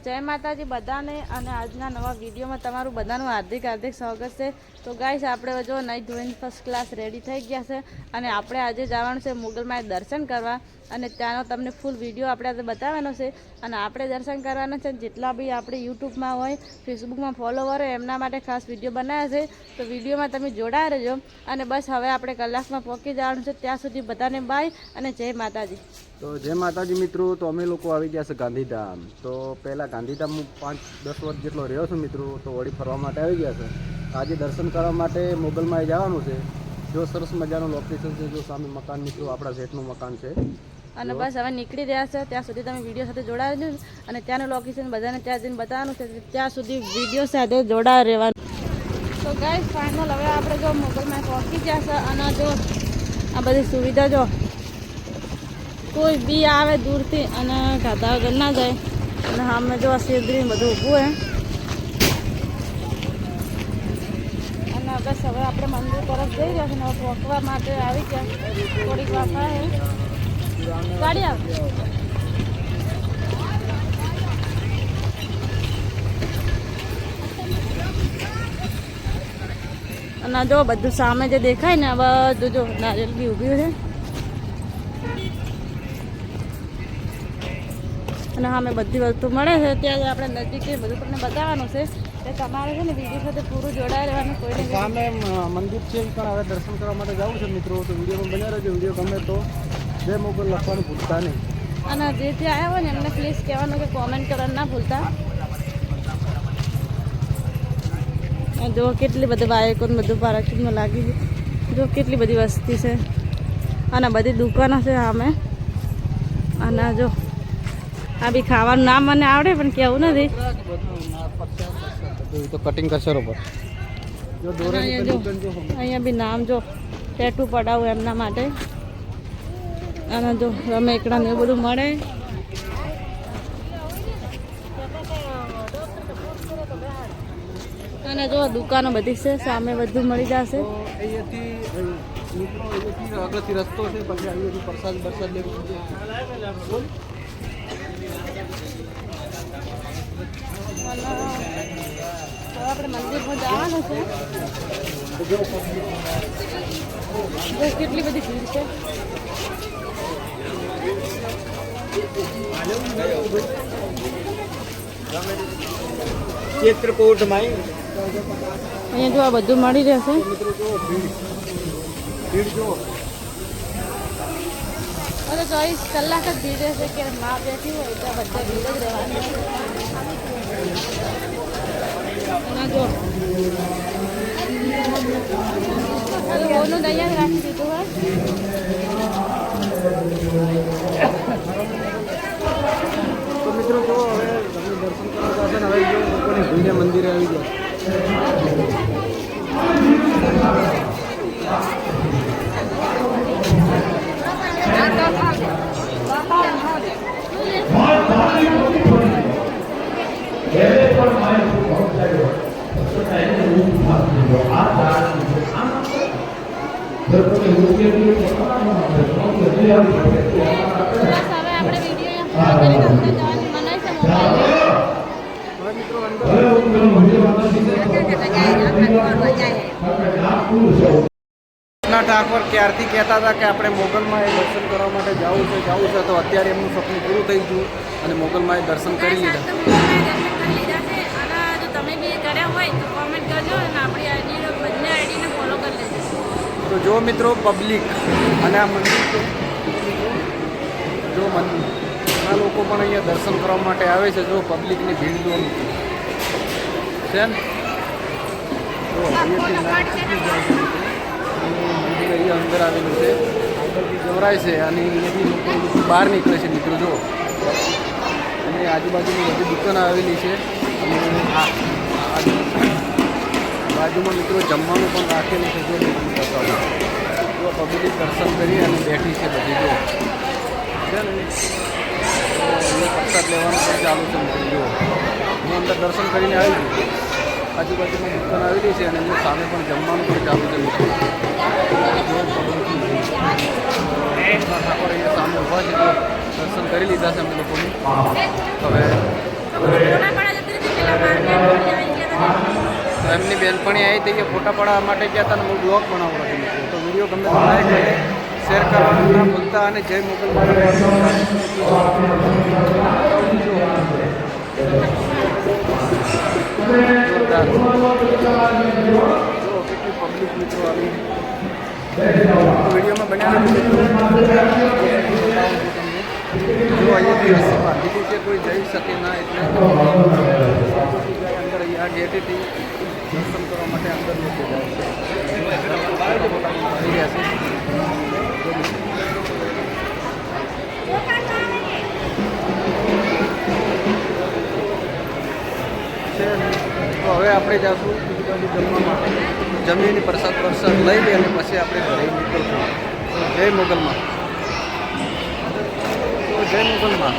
જય માતાજી બધાને અને આજના નવા વિડીયોમાં તમારું બધાનું હાર્દિક હાર્દિક સ્વાગત છે. તો ગાઈશ આપણે જો નહીં ધોઈને ફર્સ્ટ ક્લાસ રેડી થઈ ગયા છે અને આપણે આજે જવાનું છે મુગલમાં દર્શન કરવા અને ત્યાંનો તમને ફૂલ વીડિયો આપણે આજે બતાવવાનો છે. અને આપણે દર્શન કરવાના છે જેટલા બી આપણે યુટ્યુબમાં હોય, ફેસબુકમાં ફોલોવર હોય, એમના માટે ખાસ વીડિયો બનાવ્યા છે. તો વિડીયોમાં તમે જોડાયા રહેજો અને બસ હવે આપણે કલાકમાં પહોંચી જવાનું છે. ત્યાં સુધી બધાને બાય અને જય માતાજી. તો જય માતાજી મિત્રો, તો અમે લોકો આવી ગયા છે ગાંધીધામ. તો પહેલાં ગાંધીધામ હું પાંચ દસ વર્ષ જેટલો રહ્યો છું મિત્રો તો વળી ફરવા માટે આવી ગયા છે. આજે દર્શન કરવા માટે મોગલમાં જવાનું છે. જો સરસ મજાનું લોકેશન છે જો સામે મકાન મિત્રો આપણા જેટનું મકાન છે. અને બસ હવે નીકળી રહ્યા છે ત્યાં સુધી તમે વીડિયો સાથે જોડાયા રહેજો અને ત્યાંનું લોકેશન બધાને ત્યાં જઈને બતાવવાનું છે ત્યાં સુધી વીડિયો સાથે જોડાયા રહેવાનું. તો ગાઈસ ફાઇનલ હવે આપણે જો મોગલમાં પહોંચી ગયા છે અને જો આ બધી સુવિધા જો કોઈ બી આવે દૂરથી અને ગાધા વગર ના જાય. અને સામે જો આ શેરડી બધું ઊભું હે. અને બસ હવે આપણે મંદિર તરફ જઈ રહ્યા છીએ પહોંચવા માટે આવી ગયા. થોડીક વાર થાય. ગાડી આવ. અને જો બધું સામે જે દેખાય ને બધું જો નારિયેલ બી ઊભી છે અને સામે બધી વસ્તુ મળે છે. ત્યાં આપણે નજીક બધું તમને બતાવવાનું છે. તે તમારે છે ને વીડિયો સાથે પૂરું જોડાઈ રહેવાનું કોઈને કંઈ સામે મંદિર છે એ પણ હવે દર્શન કરવા માટે જવું છે મિત્રો. તો વિડીયોમાં બન્યા રહેજો. વીડિયો ગમે તો જે મોકલ લખવાનું ભૂલતા નહીં. અને જે જે આવ્યા હોય ને એમને પ્લીઝ કહેવાનું કે કોમેન્ટ કરવાનું ના ભૂલતા. જો કેટલી બધી બાઇકો બધું પાર્કિંગમાં લાગી છે જો કેટલી બધી વસ્તી છે. અને બધી દુકાનો છે સામે અને જો આ બી ખાવાનું નામ મને આવડે પણ કેવું નથી. તો કટિંગ કરશે દોરાની અહીંયા બી નામ જો ટેટુ પડાવું એમના માટે. અને જો રમેકડા ને એવું બધું મળે. અને જો દુકાનો બધી છે સામે બધું મળી જશે. આગળથી રસ્તો છે પછી અહીંયાથી પ્રસાદ બરસાદ લેવું આપણે મંદિરમાં જવાનું છે કેટલી બધી ભીડ છે ચિત્રકૂટમાં અહીંયા જો આ બધું મળી રહેશે. ભીડ જો. અરે ચોવીસ કલાક જ ભીડ છે કે મા બેઠી હોય તો બધા ભીડ જ રહેવાની જો. ઓનું તૈયાર રાખી દીધું હોય. મિત્રો જો મંદિરે આવી ગયા બસ હવે આપણે વીડિયો અહીંયા પૂરો કરી જવાની મનાઈ છે મોબાઈલ હવે મિત્રો ના ઠાકોર, ક્યારથી કહેતા હતા કે આપણે મોગલમાં એ દર્શન કરવા માટે જવું છે જવું છે, તો અત્યારે એમનું સપનું પૂરું થઈ ગયું અને મોગલમાં એ દર્શન કરી લીધા. તો જો મિત્રો પબ્લિક અને આ મંદિર જો મંદિર. ઘણા લોકો પણ અહીંયા દર્શન કરવા માટે આવે છે, જો પબ્લિકની ભીડ જો છે ને? છે મંદિર અહીંયા અંદર આવેલું છે. અંદરથી જવરાય છે અને અહીંયાથી લોકો બહાર નીકળે છે મિત્રો, જો. અને આજુબાજુની બધી દુકાનો આવેલી છે. અને આ બાજુમાં મિત્રો જમવાનું પણ રાખેલું છે, જો મિત્રો બતાવો. જો પબ્લિક દર્શન કરી અને બેઠી છે બધી, જો. છે ને? પ્રસાદ લેવાનું પણ ચાલુ છે, મિત્રો, જો. હું અંદર દર્શન કરીને આવી છું આજુબાજુમાં દુકાન આવેલી છે અને એમની સામે પણ જમવાનું પણ ચાલુ છે, મિત્રો. ઠાકોર અહીંયા સામે ઊભા છે દર્શન કરી લીધા છે અમે લોકોને. હવે કણી આવી હતી કે ફોટા પાડવા માટે ગયા હતા અને હું બ્લોગ બનાવવા માટે તો વીડિયો ગમે તો લાઈક શેર કરવાનું ના ભૂલતા અને જય મોગલ વિડીયોમાં બન્યા જો અહીંયાથી રસ્સી બાંધેલી છે, કોઈ જઈ શકે ના એટલે. અહીંયા ગેટેથી દર્શન કરવા માટે અંદર લોકો જાય છે. હવે આપણે જાશું બીજી બાજુ જમવા માટે. જમીન, પ્રસાદ પ્રસાદ લઈ અને પછી આપણે ઘરે નીકળશું. જય મોગલમાં. જય મોગલમાં.